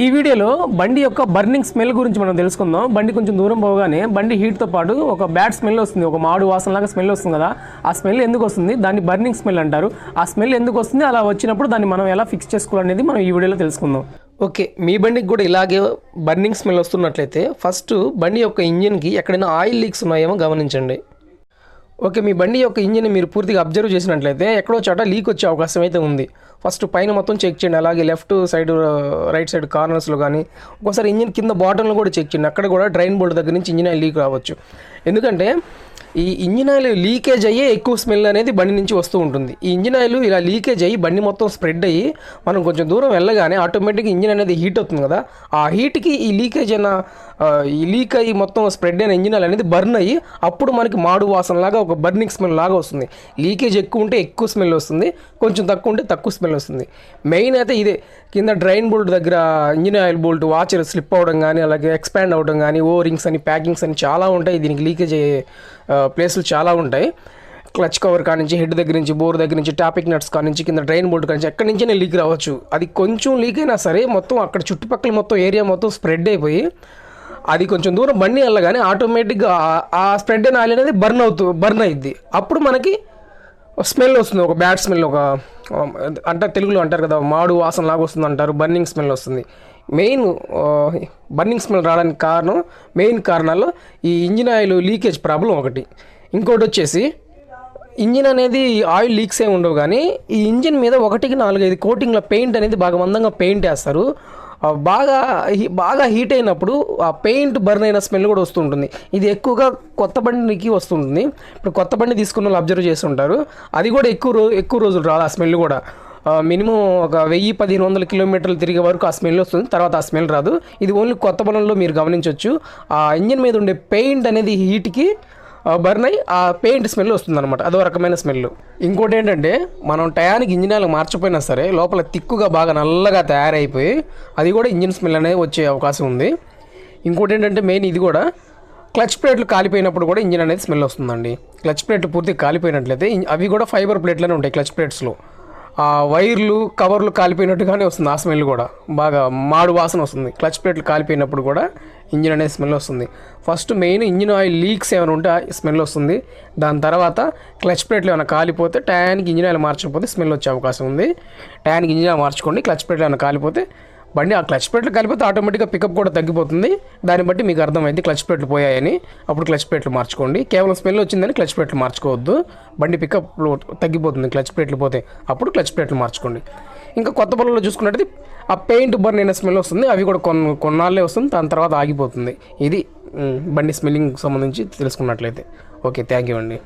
ఈ వీడియోలో బండి యొక్క బర్నింగ్ స్మెల్ గురించి మనం తెలుసుకుందాం. బండి కొంచెం దూరం పోగానే బండి హీట్తో పాటు ఒక బ్యాడ్ స్మెల్ వస్తుంది. ఒక మాడు వాసనలాగా స్మెల్ వస్తుంది కదా. ఆ స్మెల్ ఎందుకు వస్తుంది? దాన్ని బర్నింగ్ స్మెల్ అంటారు. ఆ స్మెల్ ఎందుకు వస్తుంది? అలా వచ్చినప్పుడు దాన్ని మనం ఎలా ఫిక్స్ చేసుకోవాలనేది మనం ఈ వీడియోలో తెలుసుకుందాం. ఓకే మీ బండికి కూడా ఇలాగే బర్నింగ్ స్మెల్ వస్తున్నట్లయితే ఫస్ట్ బండి యొక్క ఇంజిన్కి ఎక్కడైనా ఆయిల్ లీక్స్ ఉన్నాయేమో గమనించండి. ఓకే మీ బండి యొక్క ఇంజిన్ మీరు పూర్తిగా అబ్జర్వ్ చేసినట్లయితే ఎక్కడో చోట లీక్ వచ్చే అవకాశం అయితే ఉంది. ఫస్ట్ పైన మొత్తం చెక్ చేయండి. అలాగే లెఫ్ట్ సైడ్ రైట్ సైడ్ కార్నర్స్లో కానీ ఒకసారి ఇంజిన్ కింద బాటంలో కూడా చెక్ చేయండి. అక్కడ కూడా డ్రైన్ బోర్డు దగ్గర నుంచి ఇంజిన్ లీక్ రావచ్చు. ఎందుకంటే ఈ ఇంజిన్ ఆయిల్ లీకేజ్ అయ్యే ఎక్కువ స్మెల్ అనేది బండి నుంచి వస్తూ ఉంటుంది. ఈ ఇంజిన్ ఆయిల్ ఇలా లీకేజ్ అయ్యి బండి మొత్తం స్ప్రెడ్ అయ్యి మనం కొంచెం దూరం వెళ్ళగానే ఆటోమేటిక్గా ఇంజిన్ అనేది హీట్ అవుతుంది కదా. ఆ హీట్కి ఈ లీకేజ్ అయిన ఈ లీక్ అయ్యి మొత్తం స్ప్రెడ్ అయిన ఇంజిన్ ఆయిల్ అనేది బర్న్ అయ్యి అప్పుడు మనకి మాడు వాసన లాగా ఒక బర్నింగ్ స్మెల్ లాగా వస్తుంది. లీకేజ్ ఎక్కువ ఉంటే ఎక్కువ స్మెల్ వస్తుంది. కొంచెం తక్కువ ఉంటే తక్కువ స్మెల్ వస్తుంది. మెయిన్ అయితే ఇదే కింద డ్రైన్ బోల్ట్ దగ్గర engine oil bolt washer slip అవ్వడం కానీ అలాగే ఎక్స్పాండ్ అవ్వడం కానీ ఓ రింగ్స్ అని ప్యాకింగ్స్ అని చాలా ఉంటాయి దీనికి లీకేజ్ అయ్యే ప్లేసులు చాలా ఉంటాయి. క్లచ్ కవర్ కానించి హెడ్ దగ్గర నుంచి బోర్ దగ్గర నుంచి టాపిక్ నట్స్ కానించి కింద డ్రైన్ బోర్డు కానించి ఎక్కడి నుంచి లీక్ రావచ్చు. అది కొంచెం లీక్ అయినా సరే మొత్తం అక్కడ చుట్టుపక్కల మొత్తం ఏరియా మొత్తం స్ప్రెడ్ అయిపోయి అది కొంచెం దూరం బండి వెళ్ళగానే ఆటోమేటిక్గా ఆ- స్ప్రెడ్ అయిన ఆయిల్ అనేది బర్న్ అవుతూ బర్న్ అయింది అప్పుడు మనకి స్మెల్ వస్తుంది ఒక బ్యాడ్ స్మెల్ ఒక అంటే తెలుగులో అంటారు కదా మాడు వాసన లాగా వస్తుంది అంటారు బర్నింగ్ స్మెల్ వస్తుంది. మెయిన్ బర్నింగ్ స్మెల్ రావడానికి కారణం మెయిన్ కారణాల్లో ఈ ఇంజిన్ ఆయిల్ లీకేజ్ ప్రాబ్లం ఒకటి. ఇంకోటి వచ్చేసి ఇంజిన్ అనేది ఆయిల్ లీక్స్ ఏ ఉండవు కానీ ఈ ఇంజిన్ మీద ఒకటికి నాలుగైదు కోటింగ్ల పెయింట్ అనేది బాగా మందంగా పెయింట్ వేస్తారు. బాగా హీ- బాగా హీట్ అయినప్పుడు ఆ పెయింట్ బర్న్ అయిన స్మెల్ కూడా వస్తుంటుంది. ఇది ఎక్కువగా కొత్త బండికి వస్తుంటుంది. ఇప్పుడు కొత్త బండి తీసుకున్న వాళ్ళు అబ్జర్వ్ చేసి ఉంటారు. అది కూడా ఎక్కువ రో ఎక్కువ రోజులు రాదు ఆ స్మెల్ కూడా. మినిమం ఒక వెయ్యి పదిహేను వందల కిలోమీటర్లు తిరిగే వరకు ఆ స్మెల్ వస్తుంది. తర్వాత ఆ స్మెల్ రాదు. ఇది ఓన్లీ కొత్త బలంలో మీరు గమనించవచ్చు ఆ ఇంజిన్ మీద ఉండే పెయింట్ అనేది హీట్కి బర్న్ అయ్యి ఆ పెయింట్ స్మెల్ వస్తుంది అనమాట అదో రకమైన స్మెల్ ఇంకోటి ఏంటంటే మనం టయానికి ఇంజిన్ ఆయిల్ మార్చపోయినా సరే లోపల తిక్కుగా బాగా నల్లగా తయారైపోయి అది కూడా ఇంజిన్ స్మెల్ అనేది వచ్చే అవకాశం ఉంది. ఇంకోటి ఏంటంటే మెయిన్ ఇది కూడా క్లచ్ ప్లేట్లు కాలిపోయినప్పుడు కూడా ఇంజిన్ అనేది స్మెల్ వస్తుందండి. క్లచ్ ప్లేట్లు పూర్తిగా కాలిపోయినట్లయితే అవి కూడా ఫైబర్ ప్లేట్లోనే ఉంటాయి క్లచ్ ప్లేట్స్లో. ఆ వైర్లు కవర్లు కాలిపోయినట్టుగానే వస్తుంది ఆ స్మెల్ కూడా. బాగా మాడు వాసన వస్తుంది. క్లచ్ ప్లేట్లు కాలిపోయినప్పుడు కూడా ఇంజిన్ అనే స్మెల్ వస్తుంది. First main engine oil leaks ఏమైనా ఉంటే ఆ స్మెల్ వస్తుంది. దాని తర్వాత క్లచ్ ప్లేట్లు ఏమైనా కాలిపోతే టయానికి ఇంజిన్ ఆయిల్ మార్చకపోతే స్మెల్ వచ్చే అవకాశం ఉంది. టయానికి ఇంజిన్ ఆయిల్ మార్చుకోండి క్లచ్ ప్లేట్లు ఏమైనా కాలిపోతే బండి ఆ క్లచ్ ప్లేట్లు కలిపితే ఆటోమేటిక్గా పికప్ కూడా తగ్గిపోతుంది. దాన్ని బట్టి మీకు అర్థమైంది క్లచ్ ప్లేట్లు పోయాయని. అప్పుడు క్లచ్ ప్లేట్లు మార్చుకోండి. కేవలం స్మెల్ వచ్చిందని క్లచ్ ప్లేట్లు మార్చుకోవద్దు. బండి పికప్ తగ్గిపోతుంది క్లచ్ ప్లేట్లు పోతే. అప్పుడు క్లచ్ ప్లేట్లు మార్చుకోండి. ఇంకా కొత్త బల్లలో చూసుకున్నట్టయితే ఆ పెయింట్ బర్న్ అయిన స్మెల్ వస్తుంది. అవి కూడా కొన్ని కొన్నాళ్ళే వస్తుంది. దాని తర్వాత ఆగిపోతుంది. ఇది బండి స్మెల్లింగ్ సంబంధించి తెలుసుకున్నట్లయితే. ఓకే థ్యాంక్ యూ అండి.